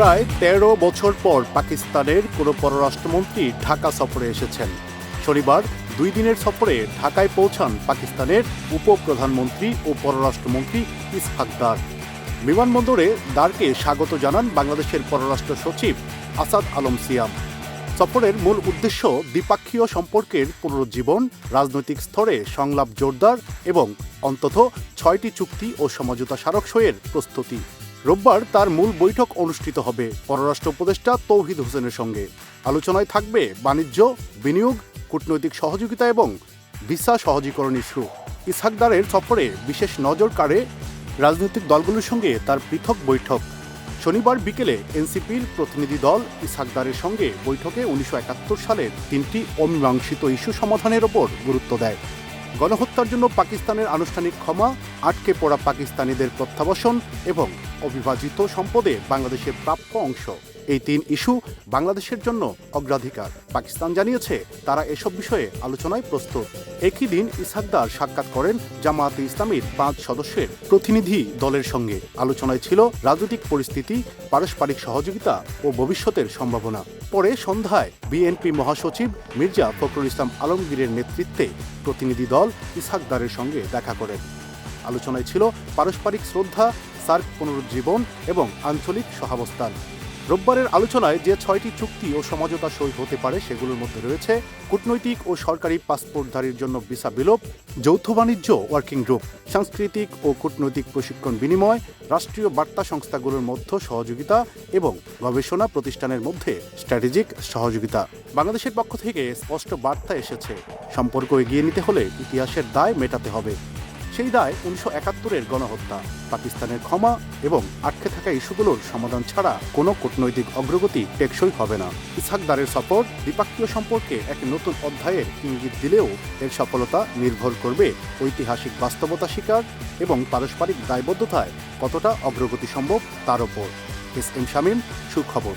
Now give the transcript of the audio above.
প্রায় তেরো বছর পর পাকিস্তানের কোনো পররাষ্ট্রমন্ত্রী ঢাকা সফরে এসেছেন। শনিবার দুই দিনের সফরে ঢাকায় পৌঁছান পাকিস্তানের উপপ্রধানমন্ত্রী ও পররাষ্ট্রমন্ত্রী ইসহাক দার বিমানবন্দরে দারকে স্বাগত জানান বাংলাদেশের পররাষ্ট্র সচিব আসাদ আলম সিয়াম। সফরের মূল উদ্দেশ্য দ্বিপাক্ষীয় সম্পর্কের পুনরুজ্জীবন, রাজনৈতিক স্তরে সংলাপ জোরদার এবং অন্তত ছয়টি চুক্তি ও সমঝোতা স্মারক সইয়ের প্রস্তুতি। রোববার তার মূল বৈঠক অনুষ্ঠিত হবে পররাষ্ট্র উপদেষ্টা তৌহিদ হোসেনের সঙ্গে। আলোচনায় থাকবে বাণিজ্য, বিনিয়োগ, কূটনৈতিক সহযোগিতা এবং ভিসা সহজীকরণ ইস্যু ইসহাকদারের সফরে বিশেষ নজর কাড়ে রাজনৈতিক দলগুলোর সঙ্গে তার পৃথক বৈঠক। শনিবার বিকেলে এনসিপির প্রতিনিধি দল ইসহাকদারের সঙ্গে বৈঠকে উনিশশো একাত্তর সালের তিনটি অমীমাংসিত ইস্যু সমাধানের ওপর গুরুত্ব দেয়। গণহত্যার জন্য পাকিস্তানের আনুষ্ঠানিক ক্ষমা, আটকে পড়া পাকিস্তানিদের প্রত্যাবাসন এবং অবিভাজিত সম্পদে বাংলাদেশের প্রাপ্য অংশ। এই তিন ইস্যু বাংলাদেশের জন্য অগ্রাধিকার। পাকিস্তান জানিয়েছে, তারা এসব বিষয়ে আলোচনায় প্রস্তুত। একই দিন ইসহাকদার সাক্ষাৎ করেন জামায়াতে ইসলামীর পাঁচ সদস্যের প্রতিনিধি দলের সঙ্গে। আলোচনায় ছিল রাজনৈতিক পরিস্থিতি, পারস্পরিক সহযোগিতা ও ভবিষ্যতের সম্ভাবনা। পরে সন্ধ্যায় বিএনপি মহাসচিব মির্জা ফখরুল ইসলাম আলমগীরের নেতৃত্বে প্রতিনিধি দল ইসাকদারের সঙ্গে দেখা করেন। আলোচনায় ছিল পারস্পরিক শ্রদ্ধা, সার্ক পুনরুজ্জীবন এবং আঞ্চলিক সহাবস্থান। রোববারের আলোচনায় যে ছয়টি চুক্তি ও সমঝোতা সই হতে পারে সেগুলোর মধ্যে রয়েছে কূটনৈতিক ও সরকারি পাসপোর্টধারীর জন্য ভিসা বিলোপ, যৌথ বাণিজ্য ওয়ার্কিং গ্রুপ, সাংস্কৃতিক ও কূটনৈতিক প্রশিক্ষণ বিনিময়, রাষ্ট্রীয় বার্তা সংস্থাগুলোর মধ্যে সহযোগিতা এবং গবেষণা প্রতিষ্ঠানের মধ্যে স্ট্র্যাটেজিক সহযোগিতা। বাংলাদেশের পক্ষ থেকে স্পষ্ট বার্তা এসেছে। সম্পর্ক এগিয়ে নিতে হলে ইতিহাসের দায় মেটাতে হবে। সেই দায় উনিশশো একাত্তরের গণহত্যা, পাকিস্তানের ক্ষমা এবং আটকে থাকা ইস্যুগুলোর সমাধান ছাড়া কোনো কূটনৈতিক অগ্রগতি টেকসই হবে না। ইসহাকদারের সফর দ্বিপাক্ষীয় সম্পর্কে এক নতুন অধ্যায়ের ইঙ্গিত দিলেও এর সফলতা নির্ভর করবে ঐতিহাসিক বাস্তবতা স্বীকার এবং পারস্পরিক দায়বদ্ধতায় কতটা অগ্রগতি সম্ভব তার ওপর। এস এম শামীম, সুখবর।